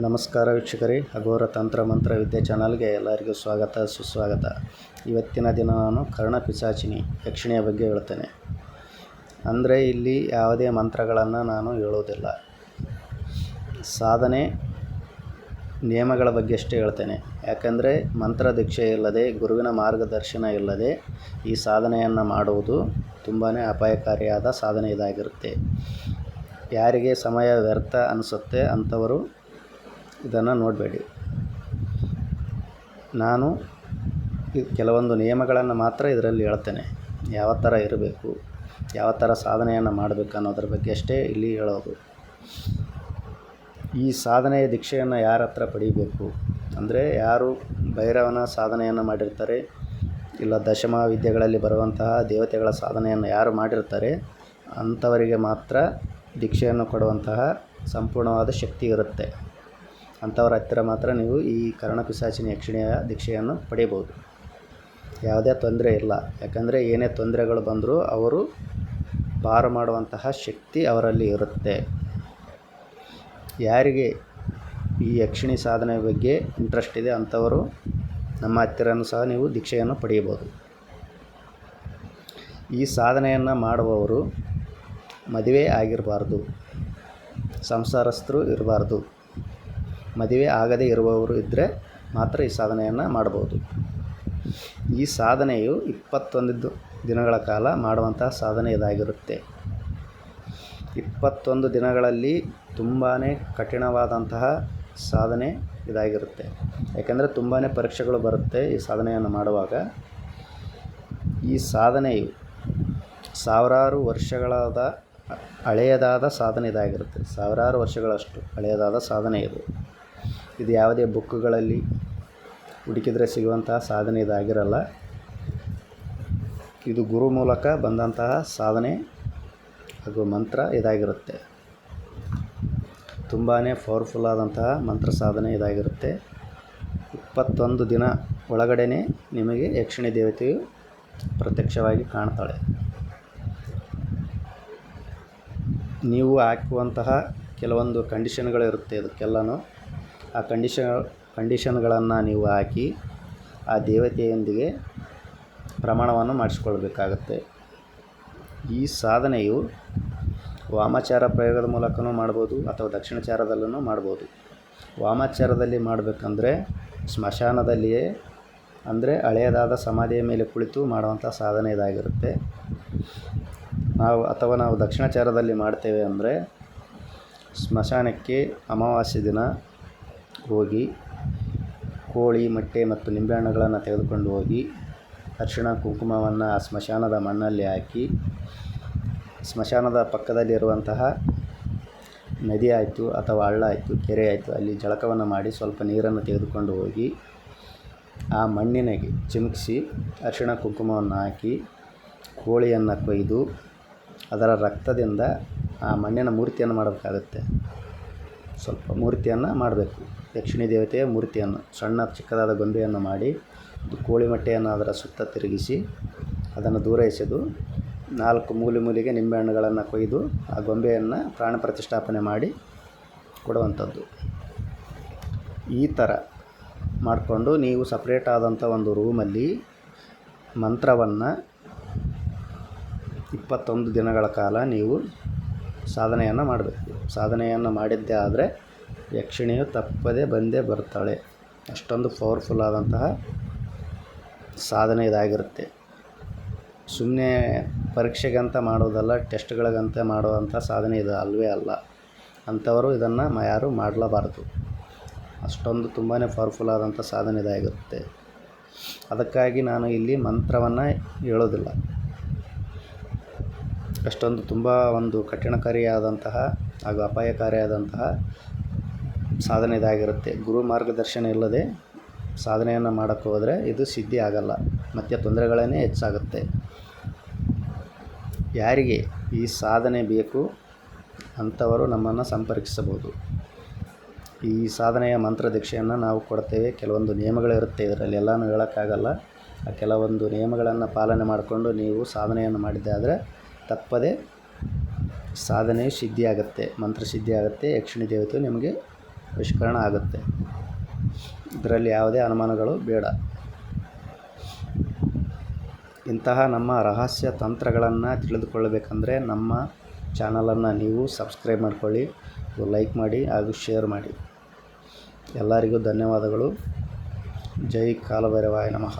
ನಮಸ್ಕಾರ ವೀಕ್ಷಕರೇ ಅಘೋರ ತಂತ್ರ ಮಂತ್ರ ವಿದ್ಯೆ ಚಾನಲ್ಗೆ ಎಲ್ಲರಿಗೂ ಸ್ವಾಗತ, ಸುಸ್ವಾಗತ. ಇವತ್ತಿನ ದಿನ ನಾನು ಕರ್ಣ ಪಿಶಾಚಿನಿ ಯಕ್ಷಿಣಿಯ ಬಗ್ಗೆ ಹೇಳ್ತೇನೆ. ಅಂದರೆ ಇಲ್ಲಿ ಯಾವುದೇ ಮಂತ್ರಗಳನ್ನು ನಾನು ಹೇಳೋದಿಲ್ಲ. ಸಾಧನೆ ನಿಯಮಗಳ ಬಗ್ಗೆ ಅಷ್ಟೇ ಹೇಳ್ತೇನೆ. ಯಾಕಂದರೆ ಮಂತ್ರ ದೀಕ್ಷೆ ಇಲ್ಲದೆ, ಗುರುವಿನ ಮಾರ್ಗದರ್ಶನ ಇಲ್ಲದೆ ಈ ಸಾಧನೆಯನ್ನು ಮಾಡುವುದು ತುಂಬಾ ಅಪಾಯಕಾರಿಯಾದ ಸಾಧನೆ ಇದಾಗಿರುತ್ತೆ. ಯಾರಿಗೆ ಸಮಯ ವ್ಯರ್ಥ ಅನಿಸುತ್ತೆ ಅಂಥವರು ಇದನ್ನು ನೋಡಬೇಡಿ. ನಾನು ಕೆಲವೊಂದು ನಿಯಮಗಳನ್ನು ಮಾತ್ರ ಇದರಲ್ಲಿ ಹೇಳ್ತೇನೆ ಯಾವ ಥರ ಇರಬೇಕು, ಯಾವ ಥರ ಸಾಧನೆಯನ್ನು ಮಾಡಬೇಕು ಅನ್ನೋದ್ರ ಬಗ್ಗೆ ಅಷ್ಟೇ ಇಲ್ಲಿ ಹೇಳೋದು. ಈ ಸಾಧನೆಯ ದೀಕ್ಷೆಯನ್ನು ಯಾರ ಹತ್ರ ಪಡೀಬೇಕು? ಅಂದರೆ ಯಾರು ಭೈರವನ ಸಾಧನೆಯನ್ನು ಮಾಡಿರ್ತಾರೆ, ಇಲ್ಲ ದಶಮ ವಿದ್ಯೆಗಳಲ್ಲಿ ಬರುವಂತಹ ದೇವತೆಗಳ ಸಾಧನೆಯನ್ನು ಯಾರು ಮಾಡಿರ್ತಾರೆ, ಅಂಥವರಿಗೆ ಮಾತ್ರ ದೀಕ್ಷೆಯನ್ನು ಕೊಡುವಂತಹ ಸಂಪೂರ್ಣವಾದ ಶಕ್ತಿ ಇರುತ್ತೆ. ಅಂಥವ್ರ ಹತ್ತಿರ ಮಾತ್ರ ನೀವು ಈ ಕರ್ಣಪಿಶಾಚಿನಿ ಯಕ್ಷಿಣಿಯ ದೀಕ್ಷೆಯನ್ನು ಪಡೆಯಬಹುದು. ಯಾವುದೇ ತೊಂದರೆ ಇಲ್ಲ. ಯಾಕಂದರೆ ಏನೇ ತೊಂದರೆಗಳು ಬಂದರೂ ಅವರು ಪಾರು ಮಾಡುವಂತಹ ಶಕ್ತಿ ಅವರಲ್ಲಿ ಇರುತ್ತೆ. ಯಾರಿಗೆ ಈ ಯಕ್ಷಿಣಿ ಸಾಧನೆ ಬಗ್ಗೆ ಇಂಟ್ರೆಸ್ಟ್ ಇದೆ ಅಂಥವರು ನಮ್ಮ ಹತ್ತಿರನೂ ಸಹ ನೀವು ದೀಕ್ಷೆಯನ್ನು ಪಡೆಯಬಹುದು. ಈ ಸಾಧನೆಯನ್ನು ಮಾಡುವವರು ಮದುವೆ ಆಗಿರಬಾರ್ದು. ಸಂಸಾರಸ್ಥರು ಇರಬಾರ್ದು. ಮದುವೆ ಆಗದೇ ಇರುವವರು ಇದ್ದರೆ ಮಾತ್ರ ಈ ಸಾಧನೆಯನ್ನು ಮಾಡಬಹುದು. ಈ ಸಾಧನೆಯು ಇಪ್ಪತ್ತೊಂದು ದಿನಗಳ ಕಾಲ ಮಾಡುವಂತಹ ಸಾಧನೆ ಇದಾಗಿರುತ್ತೆ. ಇಪ್ಪತ್ತೊಂದು ದಿನಗಳಲ್ಲಿ ತುಂಬಾ ಕಠಿಣವಾದಂತಹ ಸಾಧನೆ ಇದಾಗಿರುತ್ತೆ. ಯಾಕೆಂದರೆ ತುಂಬಾ ಪರೀಕ್ಷೆಗಳು ಬರುತ್ತೆ ಈ ಸಾಧನೆಯನ್ನು ಮಾಡುವಾಗ. ಈ ಸಾಧನೆಯು ಸಾವಿರಾರು ವರ್ಷಗಳಾದ ಹಳೆಯದಾದ ಸಾಧನೆ ಇದಾಗಿರುತ್ತೆ. ಸಾವಿರಾರು ವರ್ಷಗಳಷ್ಟು ಹಳೆಯದಾದ ಸಾಧನೆ ಇದು. ಇದು ಯಾವುದೇ ಬುಕ್ಗಳಲ್ಲಿ ಹುಡುಕಿದರೆ ಸಿಗುವಂತಹ ಸಾಧನೆ ಇದಾಗಿರಲ್ಲ. ಇದು ಗುರು ಮೂಲಕ ಬಂದಂತಹ ಸಾಧನೆ ಹಾಗೂ ಮಂತ್ರ ಇದಾಗಿರುತ್ತೆ. ತುಂಬಾ ಪವರ್ಫುಲ್ ಆದಂತಹ ಮಂತ್ರ ಸಾಧನೆ ಇದಾಗಿರುತ್ತೆ. ಇಪ್ಪತ್ತೊಂದು ದಿನ ಒಳಗಡೆ ನಿಮಗೆ ಯಕ್ಷಿಣಿ ದೇವತೆಯು ಪ್ರತ್ಯಕ್ಷವಾಗಿ ಕಾಣ್ತಾಳೆ. ನೀವು ಹಾಕುವಂತಹ ಕೆಲವೊಂದು ಕಂಡೀಷನ್ಗಳಿರುತ್ತೆ ಇದಕ್ಕೆಲ್ಲನೂ ಆ ಕಂಡೀಷನ್ ಕಂಡೀಷನ್ಗಳನ್ನು ನೀವು ಹಾಕಿ ಆ ದೇವತೆಯೊಂದಿಗೆ ಪ್ರಮಾಣವನ್ನು ಮಾಡಿಸ್ಕೊಳ್ಬೇಕಾಗತ್ತೆ. ಈ ಸಾಧನೆಯು ವಾಮಾಚಾರ ಪ್ರಯೋಗದ ಮೂಲಕನೂ ಮಾಡ್ಬೋದು ಅಥವಾ ದಕ್ಷಿಣಚಾರದಲ್ಲೂ ಮಾಡ್ಬೋದು. ವಾಮಾಚಾರದಲ್ಲಿ ಮಾಡಬೇಕಂದ್ರೆ ಸ್ಮಶಾನದಲ್ಲಿಯೇ ಅಂದರೆ ಹಳೆಯದಾದ ಸಮಾಧಿಯ ಮೇಲೆ ಕುಳಿತು ಮಾಡುವಂಥ ಸಾಧನೆ ಇದಾಗಿರುತ್ತೆ. ನಾವು ಅಥವಾ ನಾವು ದಕ್ಷಿಣಚಾರದಲ್ಲಿ ಮಾಡ್ತೇವೆ ಅಂದರೆ ಸ್ಮಶಾನಕ್ಕೆ ಅಮಾವಾಸ್ಯೆ ದಿನ ಹೋಗಿ ಕೋಳಿ, ಮೊಟ್ಟೆ ಮತ್ತು ನಿಂಬೆಹಣ್ಣುಗಳನ್ನು ತೆಗೆದುಕೊಂಡು ಹೋಗಿ ಅರಿಶಿಣ ಕುಂಕುಮವನ್ನು ಆ ಸ್ಮಶಾನದ ಮಣ್ಣಲ್ಲಿ ಹಾಕಿ ಸ್ಮಶಾನದ ಪಕ್ಕದಲ್ಲಿರುವಂತಹ ನದಿ ಆಯಿತು ಅಥವಾ ಹಳ್ಳ ಆಯಿತು, ಕೆರೆ ಆಯಿತು, ಅಲ್ಲಿ ಜಳಕವನ್ನು ಮಾಡಿ ಸ್ವಲ್ಪ ನೀರನ್ನು ತೆಗೆದುಕೊಂಡು ಹೋಗಿ ಆ ಮಣ್ಣಿನಗೆ ಚಿಮುಕಿಸಿ ಅರಿಶಿಣ ಕುಂಕುಮವನ್ನು ಹಾಕಿ ಕೋಳಿಯನ್ನು ಕೊಯ್ದು ಅದರ ರಕ್ತದಿಂದ ಆ ಮಣ್ಣಿನ ಮೂರ್ತಿಯನ್ನು ಮಾಡಬೇಕಾಗುತ್ತೆ. ಸ್ವಲ್ಪ ಮೂರ್ತಿಯನ್ನು ಮಾಡಬೇಕು. ಯಕ್ಷಿಣಿ ದೇವತೆಯ ಮೂರ್ತಿಯನ್ನು, ಸಣ್ಣ ಚಿಕ್ಕದಾದ ಗೊಂಬೆಯನ್ನು ಮಾಡಿ, ಕೋಳಿ ಮೊಟ್ಟೆಯನ್ನು ಅದರ ಸುತ್ತ ತಿರುಗಿಸಿ, ಅದನ್ನು ದೂರ ಎಸೆದು, ನಾಲ್ಕು ಮೂಲೆ ಮೂಲೆಗೆ ನಿಂಬೆಹಣ್ಣುಗಳನ್ನು ಕೊಯ್ದು, ಆ ಗೊಂಬೆಯನ್ನು ಪ್ರಾಣ ಪ್ರತಿಷ್ಠಾಪನೆ ಮಾಡಿ ಕೊಡುವಂಥದ್ದು. ಈ ಥರ ಮಾಡಿಕೊಂಡು ನೀವು ಸಪ್ರೇಟ್ ಆದಂಥ ಒಂದು ರೂಮಲ್ಲಿ ಮಂತ್ರವನ್ನು ಇಪ್ಪತ್ತೊಂದು ದಿನಗಳ ಕಾಲ ನೀವು ಸಾಧನೆಯನ್ನು ಮಾಡಬೇಕು. ಸಾಧನೆಯನ್ನು ಮಾಡಿದ್ದೇ ಆದರೆ ಯಕ್ಷಿಣಿಯು ತಪ್ಪದೇ ಬಂದೇ ಬರ್ತಾಳೆ. ಅಷ್ಟೊಂದು ಪವರ್ಫುಲ್ ಆದಂತಹ ಸಾಧನೆ ಇದಾಗಿರುತ್ತೆ. ಸುಮ್ಮನೆ ಪರೀಕ್ಷೆಗಂತ ಮಾಡೋದಲ್ಲ ಟೆಸ್ಟ್ಗಳಿಗಂತ ಮಾಡುವಂಥ ಸಾಧನೆ ಇದು ಅಲ್ಲವೇ ಅಲ್ಲ. ಅಂಥವರು ಇದನ್ನು ಯಾರೂ ಮಾಡಲಬಾರದು. ಅಷ್ಟೊಂದು ತುಂಬಾ ಪವರ್ಫುಲ್ ಆದಂಥ ಸಾಧನೆ ಇದಾಗಿರುತ್ತೆ. ಅದಕ್ಕಾಗಿ ನಾನು ಇಲ್ಲಿ ಮಂತ್ರವನ್ನು ಹೇಳೋದಿಲ್ಲ. ಅಷ್ಟೊಂದು ತುಂಬ ಒಂದು ಕಠಿಣಕಾರಿಯಾದಂತಹ ಹಾಗೂ ಅಪಾಯಕಾರಿಯಾದಂತಹ ಸಾಧನೆ ಇದಾಗಿರುತ್ತೆ. ಗುರು ಮಾರ್ಗದರ್ಶನ ಇಲ್ಲದೆ ಸಾಧನೆಯನ್ನು ಮಾಡೋಕ್ಕೆ ಹೋದರೆ ಇದು ಸಿದ್ಧಿ ಆಗಲ್ಲ. ಮತ್ತು ತೊಂದರೆಗಳೇ ಹೆಚ್ಚಾಗುತ್ತೆ. ಯಾರಿಗೆ ಈ ಸಾಧನೆ ಬೇಕು ಅಂಥವರು ನಮ್ಮನ್ನು ಸಂಪರ್ಕಿಸಬಹುದು. ಈ ಸಾಧನೆಯ ಮಂತ್ರ ದೀಕ್ಷೆಯನ್ನು ನಾವು ಕೊಡ್ತೇವೆ. ಕೆಲವೊಂದು ನಿಯಮಗಳಿರುತ್ತೆ ಇದರಲ್ಲಿ. ಎಲ್ಲನೂ ಹೇಳೋಕ್ಕಾಗಲ್ಲ. ಆ ಕೆಲವೊಂದು ನಿಯಮಗಳನ್ನು ಪಾಲನೆ ಮಾಡಿಕೊಂಡು ನೀವು ಸಾಧನೆಯನ್ನು ಮಾಡಿದ್ದೆ ಆದರೆ ತಪ್ಪದೆ ಸಾಧನೆಯು ಸಿದ್ಧಿಯಾಗುತ್ತೆ. ಮಂತ್ರ ಸಿದ್ಧಿಯಾಗುತ್ತೆ. ಯಕ್ಷಿಣಿ ದೇವತೆ ನಿಮಗೆ ವಶೀಕರಣ ಆಗುತ್ತೆ. ಇದರಲ್ಲಿ ಯಾವುದೇ ಅನುಮಾನಗಳು ಬೇಡ. ಇಂತಹ ನಮ್ಮ ರಹಸ್ಯ ತಂತ್ರಗಳನ್ನು ತಿಳಿದುಕೊಳ್ಳಬೇಕಂದ್ರೆ ನಮ್ಮ ಚಾನಲನ್ನು ನೀವು ಸಬ್ಸ್ಕ್ರೈಬ್ ಮಾಡ್ಕೊಳ್ಳಿ ಲೈಕ್ ಮಾಡಿ ಹಾಗೂ ಶೇರ್ ಮಾಡಿ. ಎಲ್ಲರಿಗೂ ಧನ್ಯವಾದಗಳು. ಜೈ ಕಾಲಭೈರವಾಯ ನಮಃ.